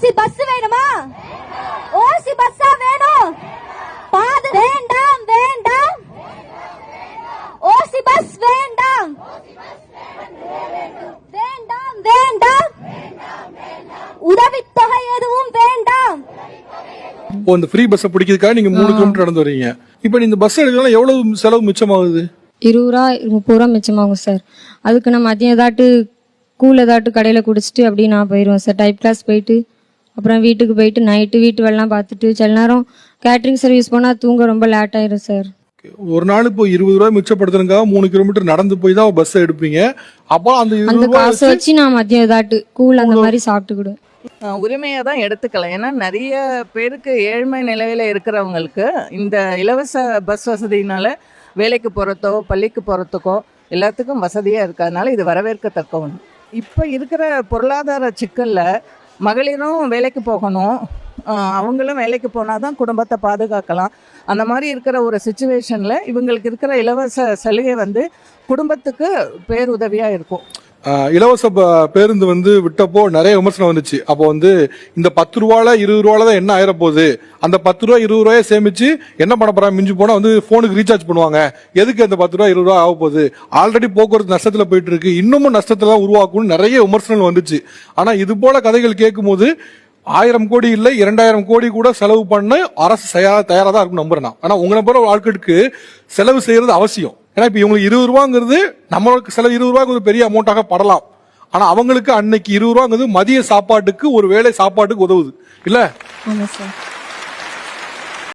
ஓசி bus வேணுமா? ஓசி பஸ்ஸா வேணும்? பாது வேண்டாம் வேண்டாம். ஓசி பஸ் வேண்டாம். வேண்டாம் வேண்டாம். உதவித்தொகை எதுவும் வேண்டாம். இப்போ இந்த ஃப்ரீ பஸ்ஸை பிடிக்கிறதுக்காக நீங்க மூணு கிலோமீட்டர் நடந்து வரீங்க. இப்போ இந்த பஸ் எடுக்கலாம் எவ்வளவு செலவு மிச்சமாகுது? இருபது ரூபா முப்பது ரூபா மிச்சமாகும் சார் அதுக்கு நான் மதியம் ஏதாட்டு கூழ் ஏதாட்டு கடையில் குடிச்சிட்டு அப்படியே நான் போயிடுவேன் சார் டைப் கிளாஸ் போயிட்டு அப்புறம் வீட்டுக்கு போயிட்டு நைட்டு வீட்டு வேலைலாம் பார்த்துட்டு சில நேரம் கேட்ரிங் சர்வீஸ் போனால் தூங்க ரொம்ப லேட் ஆயிரும் சார் ஒரு நாள் இப்போ இருபது ரூபாய் மிச்சப்படுத்துறதுக்காக மூணு கிலோமீட்டர் நடந்து போய் தான் பஸ் எடுப்பீங்க. அப்போ அந்த அந்த காசை வச்சு நான் மதியம் ஏதாட்டு கூழ் அந்த மாதிரி சாப்பிட்டுக்கிடுவேன். உரிமையை தான் எடுத்துக்கலாம். ஏன்னா நிறைய பேருக்கு ஏழ்மை நிலையில் இருக்கிறவங்களுக்கு இந்த இலவச பஸ் வசதியினால வேலைக்கு போகிறதோ பள்ளிக்கு போகிறதுக்கோ எல்லாத்துக்கும் வசதியாக இருக்கிறதுனால இது வரவேற்கத்தக்க ஒன்று இப்போ இருக்கிற பொருளாதார சிக்கலில் மகளிரும் வேலைக்கு போகணும். அவங்களும் வேலைக்கு போனால் தான் குடும்பத்தை பாதுகாக்கலாம். அந்த மாதிரி இருக்கிற ஒரு சுச்சுவேஷனில் இவங்களுக்கு இருக்கிற இலவச சலுகை வந்து குடும்பத்துக்கு பேருதவியாக இருக்கும். இலவச ப- பேருந்து வந்து விட்டப்போ நிறைய விமர்சனம் வந்துச்சு. அப்போ வந்து இந்த பத்து ரூபால இருபது ரூபால தான் என்ன ஆயிரப்போகுது? அந்த பத்து ரூபா இருபது ரூபாயை சேமிச்சு என்ன பண்ண போறாங்க? மிஞ்சி போனா வந்து போனுக்கு ரீசார்ஜ் பண்ணுவாங்க. எதுக்கு அந்த பத்து ரூபா இருபது ரூபா ஆக போகுது? ஆல்ரெடி போக்குவரத்து நஷ்டத்துல போயிட்டு இருக்கு. இன்னமும் நஷ்டத்துல தான் உருவாக்கும்னு நிறைய விமர்சனங்கள் வந்துச்சு. ஆனா இது போல கதைகள் கேட்கும்போது ஆயிரம் கோடி இல்லை இரண்டாயிரம் கோடி கூட செலவு பண்ண அரசு தயாரா தான் இருக்கும் நம்புறேன் ஆனா உங்களை போல ஆட்களுக்கு செலவு செய்யறது அவசியம். ஏன்னா இப்போ இவங்களுக்கு இருபது ரூபாங்கிறது நம்மளுக்கு சில இருபது ரூபாங்கிறது பெரிய அமௌண்ட்டாக படலாம். ஆனால் அவங்களுக்கு அன்னைக்கு இருபது ரூபாங்கிறது மதிய சாப்பாட்டுக்கு ஒரு வேளை சாப்பாட்டுக்கு உதவுது. இல்லை?